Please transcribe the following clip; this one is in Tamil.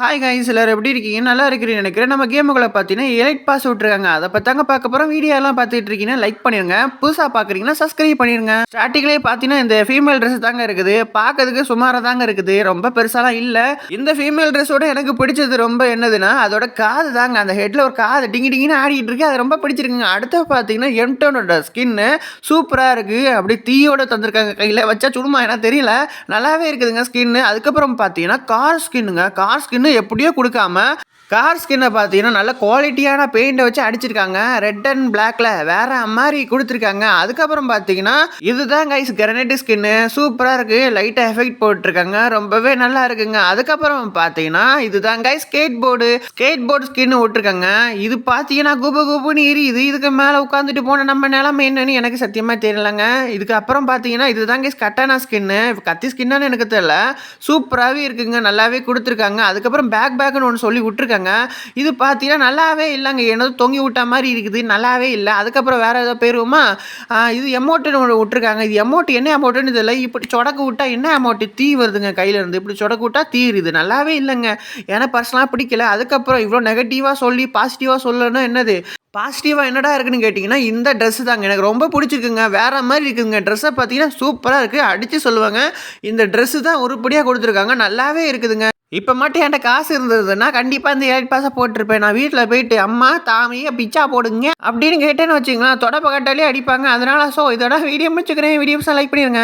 ஹாய் கைஸ் எல்லோரும் எப்படி இருக்கீங்க? நல்லா இருக்கிறீங்க நினைக்கிறேன். நம்ம கேமுகளை பார்த்தீங்கன்னா எலைட் பாஸ் விட்ருக்காங்க அதை பார்த்தாங்க பார்க்க போகிறோம் வீடியோலாம் பார்த்துட்டு இருக்கீங்கன்னா லைக் பண்ணிருங்க. புதுசாக பார்க்குறீங்கன்னா சப்ஸ்கிரைப் பண்ணிருங்க. ஸ்டார்டிங்லேயே பார்த்தீங்கன்னா இந்த ஃபீமேல் ட்ரெஸ் தாங்க இருக்குது. பார்க்கறதுக்கு சுமாராக தாங்க இருக்குது. ரொம்ப பெருசாலாம் இல்லை. இந்த ஃபீமேல் ட்ரெஸ்ஸோட எனக்கு பிடிச்சது ரொம்ப என்னதுன்னா அதோட காது தாங்க. அந்த ஹெட்டில் ஒரு காது டிங்கி டிங்கின்னு ஆடிட்டு இருக்கு. அது ரொம்ப பிடிச்சிருக்குங்க. அடுத்து பார்த்தீங்கன்னா எம்டோனோட ஸ்கின்னு சூப்பராக இருக்குது அப்படி தீயோட தந்திருக்காங்க. கையில் வச்சா சுடுமா? ஏன்னா தெரியல. நல்லாவே இருக்குதுங்க ஸ்கின்னு அதுக்கப்புறம் பார்த்தீங்கன்னா கார் ஸ்கின்னுங்க கார் ஸ்கின்னு எப்படியோ கொடுக்காம கார் ஸ்கின்னை பார்த்தீங்கன்னா நல்ல குவாலிட்டியான பெயிண்டை வச்சு அடிச்சிருக்காங்க. ரெட் அண்ட் பிளாக்ல வேற மாதிரி கொடுத்துருக்காங்க. அதுக்கப்புறம் பார்த்தீங்கன்னா இதுதான் கைஸ் கிரனைட் ஸ்கின்னு சூப்பராக இருக்கு. லைட்டாக எஃபெக்ட் போட்டிருக்காங்க. ரொம்பவே நல்லா இருக்குங்க. அதுக்கப்புறம் பார்த்தீங்கன்னா இதுதான் guys skate board skate board ஸ்கின்னு விட்டுருக்காங்க. இது பார்த்தீங்கன்னா குபு குபுன்னு எரியுது. இதுக்கு மேலே உட்காந்துட்டு போன நம்ம நிலமை என்னன்னு எனக்கு சத்தியமாக தெரியலங்க. இதுக்கப்புறம் பார்த்தீங்கன்னா இதுதான் கைஸ் கட்டானா ஸ்கின்னு கத்தி ஸ்கின்னு எனக்கு தெரியல. சூப்பராகவே இருக்குங்க. நல்லாவே கொடுத்துருக்காங்க. அதுக்கப்புறம் பேக் பேக்குன்னு ஒன்று சொல்லி விட்ருக்காங்க இது பார்த்தீங்கன்னா நல்லாவே இல்லைங்க. என்னது தொங்கி விட்ட மாதிரி இருக்குது. நல்லாவே இல்லை. அதுக்கப்புறம் வேறு ஏதோ பேருவோமா இது எமௌண்ட்டுன்னு ஒன்று விட்டுருக்காங்க. இது எமௌண்ட் என்ன அமௌண்ட்டுன்னு தெரியல. இப்படி சொடக்கு விட்டா என்ன அமௌண்ட்டு தீ வருதுங்க கையிலேருந்து. இப்படி சொடக்கு விட்டா தீருது நல்லாவே இல்லைங்க. ஏன்னா பர்சனலாக பிடிக்கல. அதுக்கப்புறம் இவ்வளோ நெகட்டிவாக சொல்லி பாசிட்டிவாக சொல்லணும் என்னது? பாசிட்டிவாக என்னடா இருக்குன்னு கேட்டிங்கன்னா இந்த ட்ரெஸ்ஸு தாங்க. எனக்கு ரொம்ப பிடிச்சிருக்குங்க. வேறு மாதிரி இருக்குதுங்க ட்ரெஸ்ஸை பார்த்தீங்கன்னா சூப்பராக இருக்குது அடித்து சொல்லுவாங்க. இந்த ட்ரெஸ்ஸு தான் உருப்படியாக கொடுத்துருக்காங்க. நல்லாவே இருக்குதுங்க. இப்போ மட்டும் என்கிட்ட காசு இருந்ததுன்னா கண்டிப்பாக இந்த ஏழு பாசை போட்டிருப்பேன். நான் வீட்டில் போயிட்டு அம்மா தாமியை பிச்சா போடுங்க. அப்படின்னு கேட்டேன்னு வச்சுங்களேன் தொடப்ப கட்டாலே அடிப்பாங்க. அதனால ஸோ இதோட வீடியோ முடிச்சுக்கிறேன். வீடியோஸை லைக் பண்ணிடுங்க.